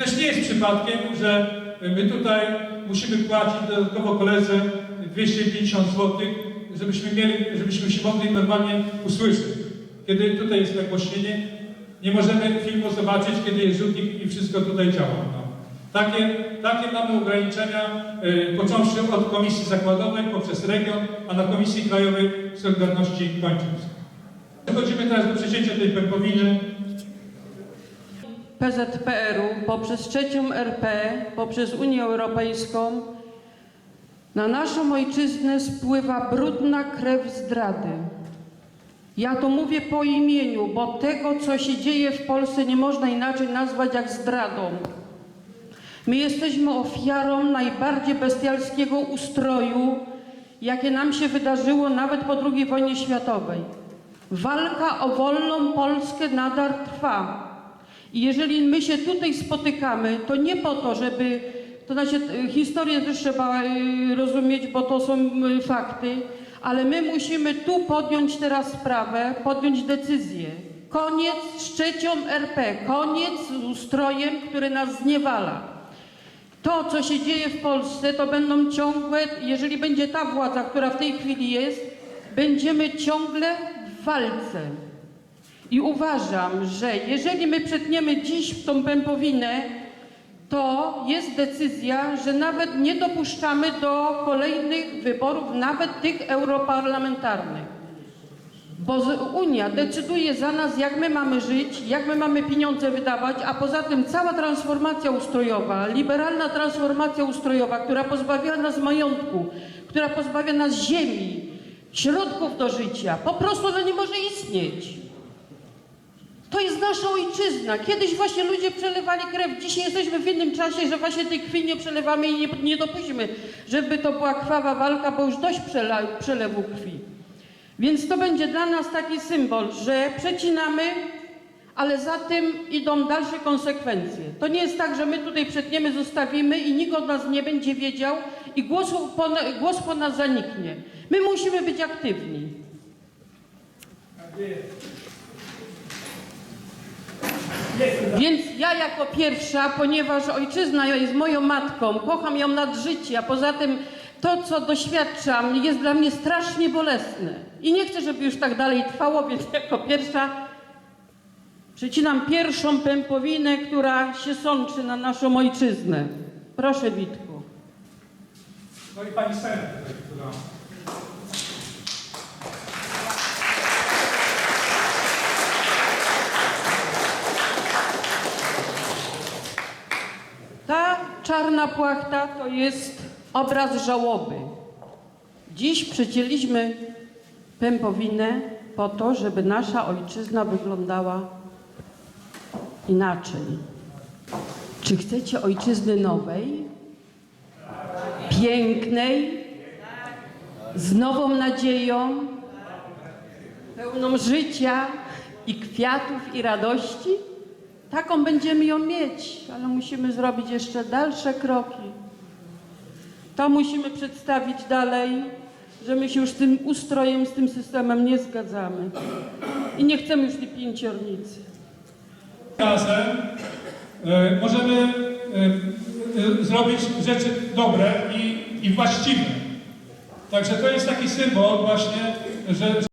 też nie jest przypadkiem, że my tutaj musimy płacić dodatkowo koledze 250 zł, żebyśmy mieli, żebyśmy się mogli normalnie usłyszeć. Kiedy tutaj jest nagłośnienie, nie możemy filmu zobaczyć, kiedy jest rzutnik i wszystko tutaj działa. No. Takie, takie mamy ograniczenia, y, począwszy od Komisji Zakładowej poprzez region, a na Komisji Krajowej Solidarności kończąc. Przechodzimy teraz do przecięcia tej pępowiny. PZPR-u poprzez trzecią RP, poprzez Unię Europejską na naszą ojczyznę spływa brudna krew zdrady. Ja to mówię po imieniu, bo tego, co się dzieje w Polsce, nie można inaczej nazwać jak zdradą. My jesteśmy ofiarą najbardziej bestialskiego ustroju, jakie nam się wydarzyło nawet po II wojnie światowej. Walka o wolną Polskę nadal trwa. I jeżeli my się tutaj spotykamy, to nie po to, żeby, to znaczy y, historię też trzeba y, rozumieć, bo to są fakty, ale my musimy tu podjąć teraz sprawę, podjąć decyzję. Koniec z trzecią RP, koniec z ustrojem, który nas zniewala. To, co się dzieje w Polsce, to będą ciągłe, jeżeli będzie ta władza, która w tej chwili jest, będziemy ciągle w walce. I uważam, że jeżeli my przetniemy dziś tą pępowinę, to jest decyzja, że nawet nie dopuszczamy do kolejnych wyborów, nawet tych europarlamentarnych. Bo Unia decyduje za nas, jak my mamy żyć, jak my mamy pieniądze wydawać, a poza tym cała transformacja ustrojowa, liberalna transformacja ustrojowa, która pozbawiła nas majątku, która pozbawia nas ziemi, środków do życia, po prostu ona nie może istnieć. Nasza ojczyzna. Kiedyś właśnie ludzie przelewali krew. Dzisiaj jesteśmy w innym czasie, że właśnie tej krwi nie przelewamy i nie, nie dopuścimy, żeby to była krwawa walka, bo już dość przela, przelewu krwi. Więc to będzie dla nas taki symbol, że przecinamy, ale za tym idą dalsze konsekwencje. To nie jest tak, że my tutaj przetniemy, zostawimy i nikt od nas nie będzie wiedział i głos po, głos po nas zaniknie. My musimy być aktywni. Więc ja jako pierwsza, ponieważ ojczyzna jest moją matką, kocham ją nad życie, a poza tym to, co doświadczam, jest dla mnie strasznie bolesne. I nie chcę, żeby już tak dalej trwało, więc jako pierwsza przecinam pierwszą pępowinę, która się sączy na naszą ojczyznę. Proszę, Witku. No i pani tutaj, która... Ta czarna płachta to jest obraz żałoby. Dziś przecięliśmy pępowinę po to, żeby nasza ojczyzna wyglądała inaczej. Czy chcecie ojczyzny nowej, pięknej, z nową nadzieją, pełną życia i kwiatów i radości? Taką będziemy ją mieć, ale musimy zrobić jeszcze dalsze kroki. To musimy przedstawić dalej, że my się już z tym ustrojem, z tym systemem nie zgadzamy. I nie chcemy już tej pięciornicy. razem e, możemy e, e, zrobić rzeczy dobre i, i właściwe. Także to jest taki symbol właśnie, że